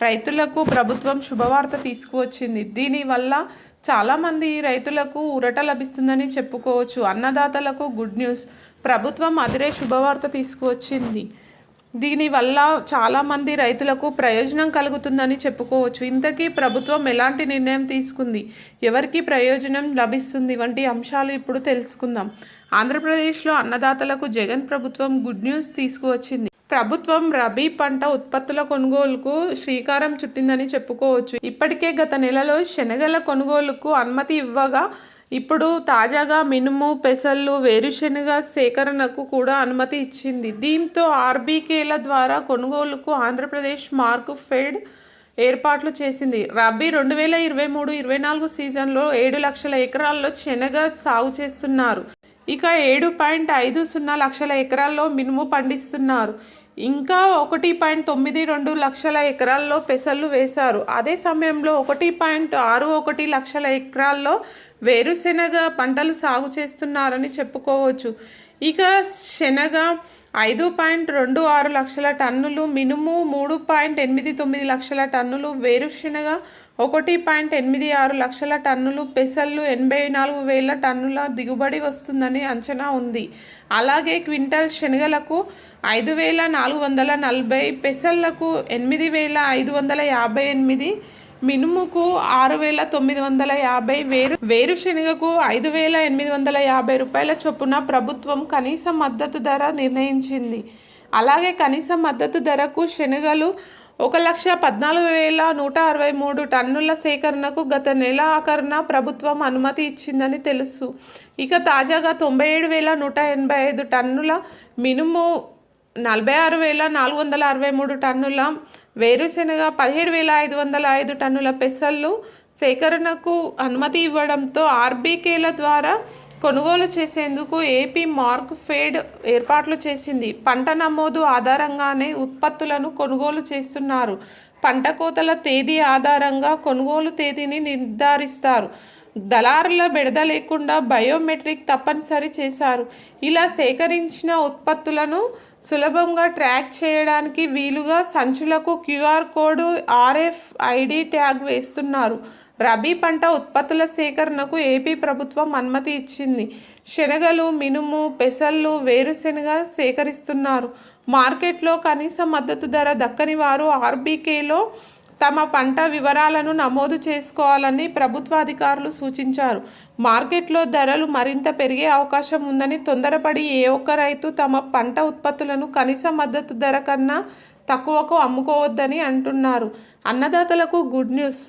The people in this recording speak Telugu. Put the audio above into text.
రైతులకు ప్రభుత్వం శుభవార్త తీసుకువచ్చింది. దీనివల్ల చాలామంది రైతులకు ఊరట లభిస్తుందని చెప్పుకోవచ్చు. అన్నదాతలకు గుడ్ న్యూస్. ప్రభుత్వం అదిరే శుభవార్త తీసుకువచ్చింది. దీనివల్ల చాలామంది రైతులకు ప్రయోజనం కలుగుతుందని చెప్పుకోవచ్చు. ఇంతకీ ప్రభుత్వం ఎలాంటి నిర్ణయం తీసుకుంది? ఎవరికి ప్రయోజనం లభిస్తుంది? వంటి అంశాలు ఇప్పుడు తెలుసుకుందాం. ఆంధ్రప్రదేశ్లో అన్నదాతలకు జగన్ ప్రభుత్వం గుడ్ న్యూస్ తీసుకువచ్చింది. ప్రభుత్వం రబీ పంట ఉత్పత్తుల కొనుగోలుకు శ్రీకారం చుట్టిందని చెప్పుకోవచ్చు. ఇప్పటికే గత నెలలో శనగల కొనుగోలుకు అనుమతి ఇవ్వగా ఇప్పుడు తాజాగా మినుము పెసళ్ళు వేరుశెనగ సేకరణకు కూడా అనుమతి ఇచ్చింది. దీంతో ఆర్బీకేల ద్వారా కొనుగోలుకు ఆంధ్రప్రదేశ్ మార్క్ ఫెడ్ ఏర్పాట్లు చేసింది. రబీ రెండు వేల ఇరవై మూడు ఇరవై నాలుగు సీజన్లో ఏడు లక్షల ఎకరాల్లో శనగ సాగు చేస్తున్నారు. ఇక ఏడు పాయింట్ ఐదు సున్నా లక్షల ఎకరాల్లో మినుము పండిస్తున్నారు. ఇంకా ఒకటి పాయింట్ తొమ్మిది రెండు లక్షల ఎకరాల్లో పెసళ్ళు వేశారు. అదే సమయంలో ఒకటి పాయింట్ ఆరు ఒకటి లక్షల ఎకరాల్లో వేరుశెనగ పంటలు సాగు చేస్తున్నారని చెప్పుకోవచ్చు. ఇక శనగ ఐదు పాయింట్ రెండు ఆరు లక్షల టన్నులు మినుము మూడు పాయింట్ ఎనిమిది తొమ్మిది లక్షల టన్నులు వేరుశెనగ ఒకటి పాయింట్ ఎనిమిది ఆరు లక్షల టన్నులు పెసళ్ళు ఎనభై నాలుగు వేల టన్నుల దిగుబడి వస్తుందని అంచనా ఉంది. అలాగే క్వింటల్ శనగలకు ఐదు వేల నాలుగు వందల నలభై పెసళ్ళకు ఎనిమిది వేల ఐదు వందల యాభై ఎనిమిది మినుముకు ఆరు వేల తొమ్మిది వందల యాభై వేరు వేరుశెనగకు ఐదు వేల ఎనిమిది వందల యాభై రూపాయల చొప్పున ప్రభుత్వం కనీస మద్దతు ధర నిర్ణయించింది. అలాగే కనీస మద్దతు ధరకు శనగలు ఒక లక్ష పద్నాలుగు వేల నూట అరవై మూడు టన్నుల సేకరణకు గత నెల ఆఖరున ప్రభుత్వం అనుమతి ఇచ్చిందని తెలుసు. ఇక తాజాగా తొంభై ఏడు వేల నూట ఎనభై ఐదు టన్నుల మినుము నలభై ఆరు వేల నాలుగు వందల అరవై మూడు టన్నుల వేరుశెనగ పదిహేడు వేల ఐదు వందల ఐదు టన్నుల పెసళ్ళు సేకరణకు అనుమతి ఇవ్వడంతో ఆర్బీకేల ద్వారా కొనుగోలు చేసేందుకు ఏపీ మార్క్ ఫేడ్ ఏర్పాట్లు చేసింది. పంట నమోదు ఆధారంగానే ఉత్పత్తులను కొనుగోలు చేస్తున్నారు. పంట కోతల తేదీ ఆధారంగా కొనుగోలు తేదీని నిర్ధారిస్తారు. దళారుల బెడద లేకుండా బయోమెట్రిక్ తప్పనిసరి చేశారు. ఇలా సేకరించిన ఉత్పత్తులను సులభంగా ట్రాక్ చేయడానికి వీలుగా సంచులకు QR code RF ID tag వేస్తున్నారు. రబీ పంట ఉత్పత్తుల సేకరణకు ఏపీ ప్రభుత్వం అనుమతి ఇచ్చింది. శనగలు మినుము పెసళ్ళు వేరుశెనగ సేకరిస్తున్నారు. మార్కెట్లో కనీస మద్దతు ధర దక్కని వారు ఆర్బీకేలో తమ పంట వివరాలను నమోదు చేసుకోవాలని ప్రభుత్వ అధికారులు సూచించారు. మార్కెట్లో ధరలు మరింత పెరిగే అవకాశం ఉందని తొందరపడి ఏ ఒక్క రైతు తమ పంట ఉత్పత్తులను కనీస మద్దతు ధర కన్నా తక్కువకు అమ్ముకోవద్దని అంటున్నారు. అన్నదాతలకు గుడ్ న్యూస్.